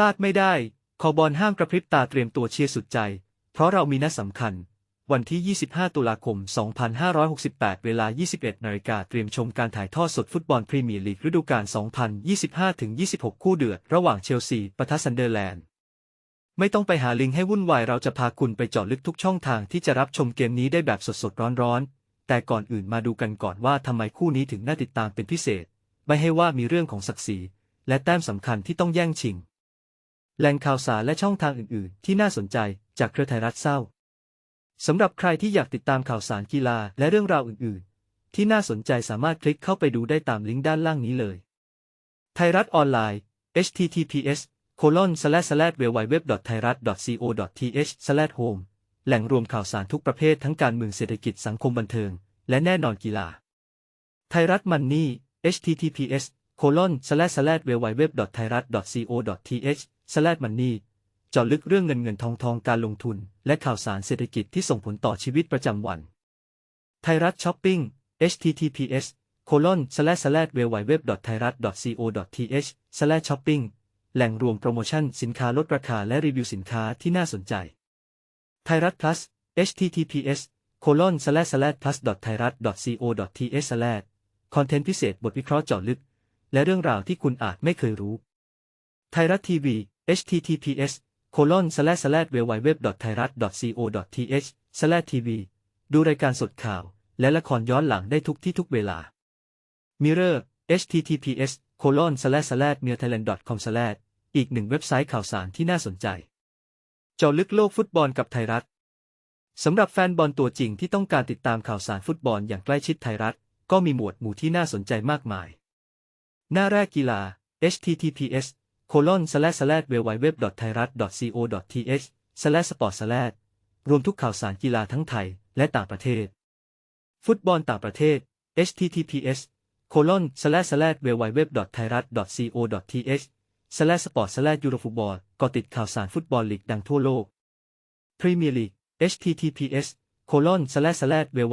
ลาดไม่ได้คอบอลห้ามกระพริบตาเตรียมตัวเชียร์สุดใจ เพราะเรามีนัดสำคัญ วันที่ 25 ตุลาคม 2568 เวลา 21นาฬิกาเตรียมชมการถ่ายทอดสดฟุตบอลพรีเมียร์ลีกฤดูกาล2025-26 คู่เดือดระหว่างเชลซีปะทะซันเดอร์แลนด์ ไม่ต้องไปหาลิงให้วุ่นวาย เราจะพาคุณไปเจาะลึกทุกช่องทางที่จะรับชมเกมนี้ได้แบบสดๆร้อนๆ แต่ก่อนอื่นมาดูกันก่อนว่าทำไมคู่นี้ถึงน่าติดตามเป็นพิเศษ ไม่ให้ว่ามีเรื่องของศักดิ์ศรีและแต้มสำคัญที่ต้องแย่งชิงแหล่งข่าวสารและช่องทางอื่น ๆ ที่น่าสนใจจากเครือไทยรัฐเศร้าสำหรับใครที่อยากติดตามข่าวสารกีฬาและเรื่องราวอื่น ๆ ที่น่าสนใจสามารถคลิกเข้าไปดูได้ตามลิงก์ด้านล่างนี้เลย ไทยรัฐออนไลน์ https colon slash www thairat co th h o m e แหล่งรวมข่าวสารทุกประเภททั้งการเมืองเศรษฐกิจสังคมบันเทิง และแน่นอนกีฬา ไทยรัฐมันนี่ https colon slash www thairat co th สแลดมันนี่จาะลึกเรื่องเงินเงินทองทองการลงทุน และข่าวสารเศรษฐกิจที่ส่งผลต่อชีวิตประจำวัน ไทยรัฐช้อปปิ้ง https colon s l a s แลดเวไวเว็บไ co th s แล shopping แหล่งรวมโปรโมชั่นสินค้าลดราคาและรีวิวสินค้าที่น่าสนใจไทยรัฐ plus https โคลอน s แลส a ล plus thairat co th l a s คอนเทนต์พิเศษบทวิเคราะห์เจาะลึก และเรื่องราวที่คุณอาจไม่เคยรู้ ไทยรัฐทีวี https colon slash slash w w w t h a i r a t co th slash tv ดูรายการสดข่าว และละครย้อนหลังได้ทุกที่ทุกเวลา Mirror https colon slash slash m i r t h a i l a n d com slash อีกหนึ่งเว็บไซต์ข่าวสารที่น่าสนใจ เจาะลึกโลกฟุตบอลกับไทยรัฐสำหรับแฟนบอลตัวจริงที่ต้องการติดตามข่าวสารฟุตบอลอย่างใกล้ชิดไทยรัฐก็มีหมวดหมู่ที่น่าสนใจมากมาย หน้าแรกกีฬา https โคลอนสแลสแลดเวไวเว็บไทยรัฐ co th สแลสปอร์ตสแล h รวมทุกข่าวสารกีฬาทั้งไทยและต่างประเทศ ฟุตบอลต่างประเทศ https โคลอนสแลสแลดเว็บไทยรัฐ co th สแลสปอร์ตสแลดยูโรฟุตบอลก็ติดข่าวสารฟุตบอลลีกดังทั่วโลกพรีเมียร์ลีก https โคลอนสแลสแลดเว็บ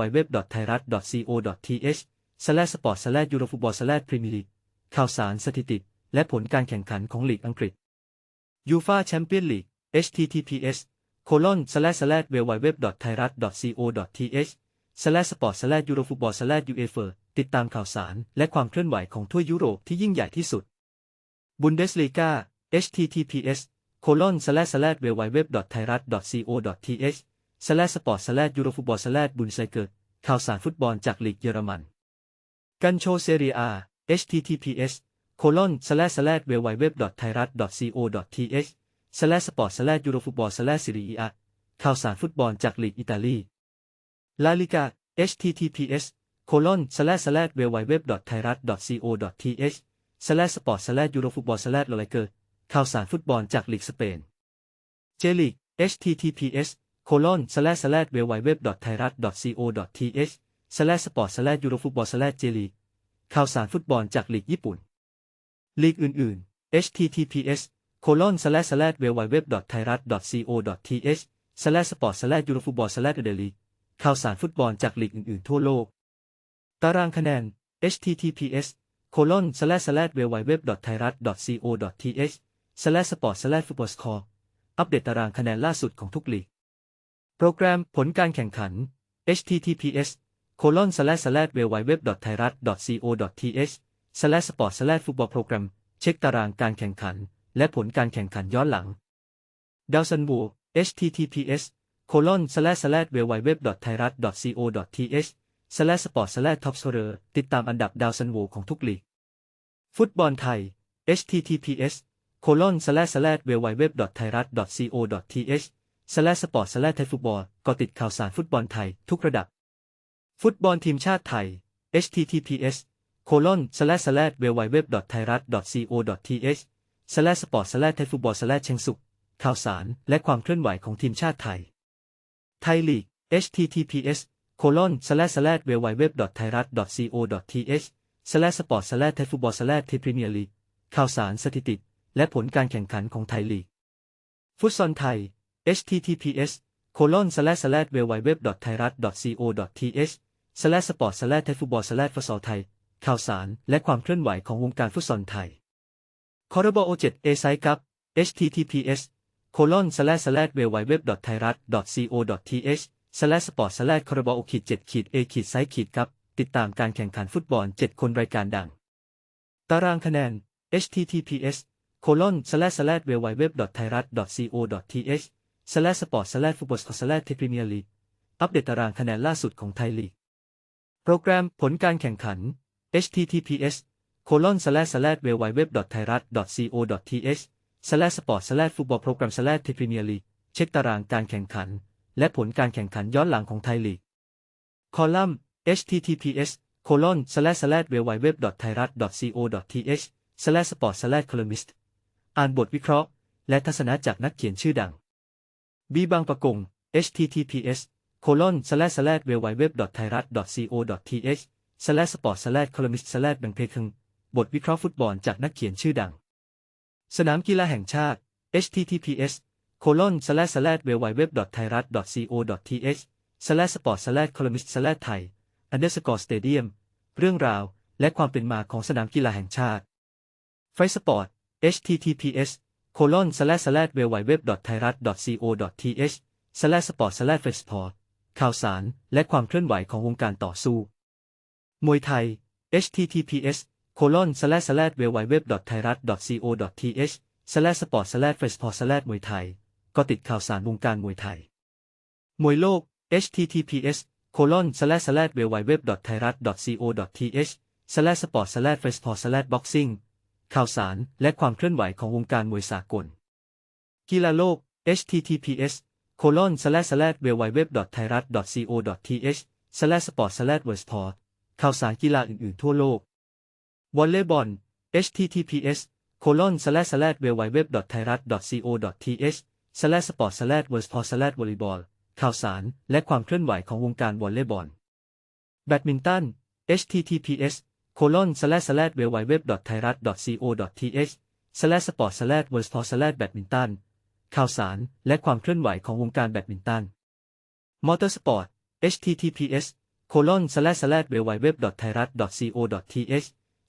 ไทยรัฐ co th สแลสปอร์ตสแลดยูโรฟุตบอลสแล p พรีเมียร์ลีกข่าวสารสถิติและผลการแข่งขันของลีกอังกฤษยูฟาแชมเปี้ยนลีก https colon slash slash w w w t h a i r a t c o t h s l a s p o r t s l a s eurofootball s l a s uefa ติดตามข่าวสาร และความเคลื่อนไหวของทั่วยุโรปที่ยิ่งใหญ่ที่สุดบุนเดสลีกา https colon slash slash w w w t h a i r a t c o t h s l a s p o r t s l a s eurofootball s l a s b u n d e s l i g a ข่าวสารฟุตบอลจากลีกเยอรมัน กันโชเซเรีย https colon slash slash www thairat co th slash sport slash eurofootball slash serie a ข่าวสารฟุตบอลจากลีกอิตาลีลาลิกา https colon slash slash www thairat co th slash sport slash eurofootball slash ลอยเกอข่าวสารฟุตบอลจากลีกสเปนเจลีก https colon slash slash www thairat co th slash sport slash eurofootball slash j league ข่าวสารฟุตบอลจากลีกญี่ปุ่นลีกอื่น ๆ https colon slash slash w w w t h a i r a t co th s l a s p o r t slash u r o f u t b a l l slash e league ข่าวสารฟุตบอลจาก ลีกอื่น ๆ ทั่วโลก ตารางคะแนน https colon slash slash w w w t h a i r a t co th s l a s p o r t slash football score อัปเดตตารางคะแนนล่าสุดของทุกลีกโปรแกรมผลการแข่งขัน https colon slash slash w w w t h a i r a t co th s l a s p o r t s l a s f o o t b a l l program เช็คตารางการแข่งขันและผลการแข่งขันย้อนหลังดาวซันบู https colon slash slash w w w t h a i r a t co th slash sport slash top scorer ติดตามอันดับดาวซันบูของทุกลีกฟุตบอลไทย https colon slash slash w w w t h a i r a t co th slash sport slash thai football ก็ติดข่าวสารฟุตบอลไทยทุกระดับ ฟุตบอลทีมชาติไทย https colon slash slash w w w t h a i r a t c o t h slash sport slash thai football slash cheng suk ข่าวสารและความเคลื่อนไหวของทีมชาติไทย ไทยลีก https colon slash slash w w w t h a i r a t c o t h slash sport slash thai football slash thai premier league ข่าวสารสถิติและผลการแข่งขันของไทยลีก ฟุตซอลไทย https colon slash slash w w w t h a i r a t c o t h slash sport slash thai football slash f u t s a l thai ข่าวสารและความเคลื่อนไหวของ วงการฟุตซอลไทยคอร์บอโอเจ็ดเอไซคับ https โคลอนสแลสแลดเวไวเว็บไทยรัฐ co th สแลสปอร์ตสแลดคอร์บโอขีดเจ็ดขีดเอขีดไซขีดครับติดตามการแข่งขันฟุตบอล 7 คนรายการดัง ตารางคะแนน https โคลอนสแลสแลดเวไวเว็บไทยรัฐ co th สแลสปอร์ตสแลดฟุตบอลสแลดเทพรีเมียร์ลีกอัปเดตตารางคะแนนล่าสุดของไทยลีกโปรแกรมผลการแข่งขัน https colon slash slash www.thairat.co.th slash sport slash football program slash t p r e m i e r league เช็คตารางการแข่งขันและผลการแข่งขันย้อนหลังของไทยลีกคอลัมน์ https colon slash slash www.thairat.co.th slash sport slash columnist อ่านบทวิเคราะห์และทัศนะจากนักเขียนชื่อดังบีบางประกง https colon slash slash www.thairat.co.th s l a s p o r t s l a s c o l u m n i s t s l a s แบ่งเพลงบทวิเคราะห์ฟุตบอลจากนักเขียนชื่อดัง สนามกีฬาแห่งชาติ https colon slash slash www thairat co th slash sport slash columnist slash thai underscore stadium เรื่องราว และความเป็นมาของสนามกีฬาแห่งชาติไฟสปอร์ต https colon slash slash www thairat co th slash sport slash f sport ข่าวสารและความเคลื่อนไหวของวงการต่อสู้มวยไทย https colon slash slash www thairat co th slash sport slash facebook slash มวยไทยก็ติดข่าวสารวงการมวยไทย มวยโลก https colon slash slash www thairat co th slash sport slash facebook slash boxing ข่าวสาร และความเคลื่อนไหวของวงการมวยสากล กีฬาโลก https colon slash slash www thairat co th slash sport slash w o s p o r t ข่าวสารกีฬาอื่นๆ ทั่วโลกวอลเลย์บอล https c o l o n s l a s l a w w w t h a i r a t c o t h s l a s p o r t s l a s w o r s p o r t s l a s v o l l e y b a l l ข่าวสาร และความเคลื่อนไหวของวงการวอลเลย์บอลแบดมินตัน https c o l o n s l a s l a s w w w t h a i r a t c o t h s l a s p o r t s l a s w o r s p o r t s l a s b a d m i n t o n ข่าวสารและความเคลื่อนไหวของวงการแบดมินตันมอเตอร์สปอร์ต https โคล o นส l a ส h s ดเ s h w w เว็บไทยรัฐ co th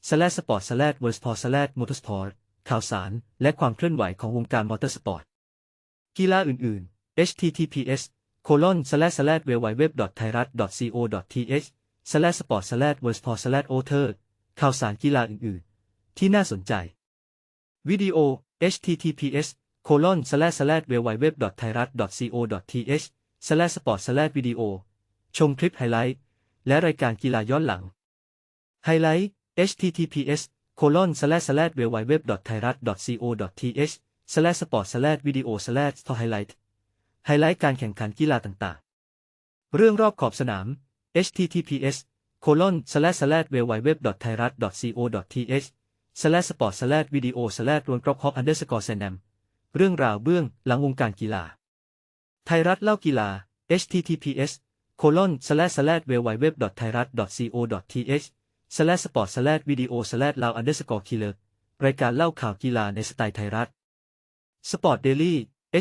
ส l a สปอร์ตส s l ดเวิร์สพอร์ส t ลดมอเตอร์สปอร์ตข่าวสาร และความเคลื่อนไหวของวงการมอเตอร์สปอร์ต กีฬาอื่น ๆ https โคล o นส l a ส h s ดเ s h w w เว็บไทยรัฐ co th ส l a สปอร์ตส s l ดเวิร์สพอร์ตสแลดโอเทอร์ข่าวสารกีฬาอื่น ๆ ที่น่าสนใจ วิดีโอ https โคล o นส l a ส h s ดเ s h w w เว็บไทยรัฐ co th ส a s สปอร์ตส l a ดวิดีโอชมคลิปไฮไลท์และรายการกีฬาย้อนหลัง ไฮไลท์ https c o l o n s l a s l a w w w t h a i r a t c o t h s l a s p o r t s l a s v i d e o s l a s h i g h l i g h t ไฮไลท์การแข่งขันกีฬาต่าง ๆ เรื่องรอบขอบสนาม https c o l o n s l a s l a s w w w t h a i r a t c o t h s l a s p o r t s l a s v i d e o s l a s รวนกรอบฮอกอันเดอร์สกอร์แซนมเรื่องราวเบื้องหลังวงการกีฬา ไทยรัฐเล่ากีฬา https colon slash slash w w w t h a i r a t c o t h slash sport slash video slash lao underscore killer รายการเล่าข่าวกีฬาในสไตล์ไทยรัฐ Sport Daily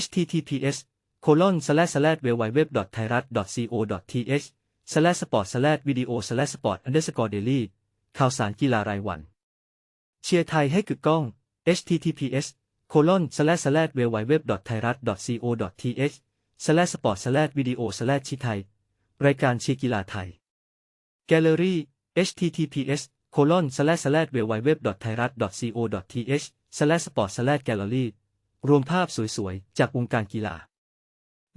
https colon slash slash w w w t h a i r a t c o t h slash sport slash video slash sport underscore daily ข่าวสารกีฬารายวัน เชียร์ไทยให้กึกก้อง https colon slash slash w w w t h a i r a t c o t h slash sport slash video slash ชิไทยรายการชีกีฬาไทยแกลเลอรี่ https c o l o n s l a s l a w w w t h a i r a t c o t h s l a s p o r t s l a g a l l e r y รวมภาพสวยๆ จากวงการกีฬา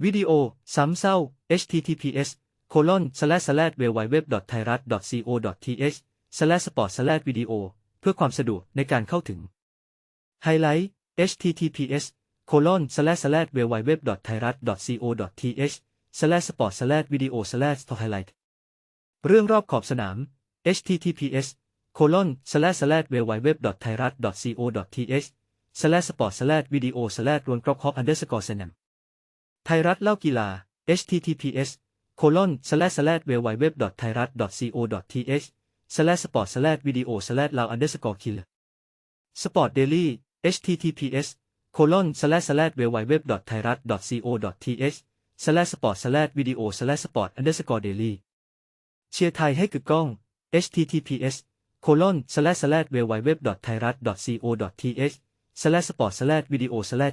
วิดีโอสามเศร้า https c o l o n s l a s l a w w w t h a i r a t c o t h s l a s p o r t s l a v i d e o เพื่อความสะดวกในการเข้าถึงไฮไลท์ https colon s l a s l a w w w t h a i r a t co th s l a s h sport s l a s h video s l a s h to highlight เรื่องรอบขอบสนาม https colon slash slash www thairat co th slash sport slash video slash รวนกรอบขอบ underscore สนามไทยรัฐเล่ากีฬา https colon slash slash www thairat co th slash sport slash video slash ลาว underscore killer sport daily https colon slash slash www thairat co th สแลสปอร์ตสแลสวิดีโอสแลสปอร์ตอันเดอร์สกอร์เดลี่เชียร์ไทยให้กึกก้อง https c o l o n s l a s h ลดเว h วเว็บ co th s แล s ป s ร์ตสแลดวิดีโอสแลด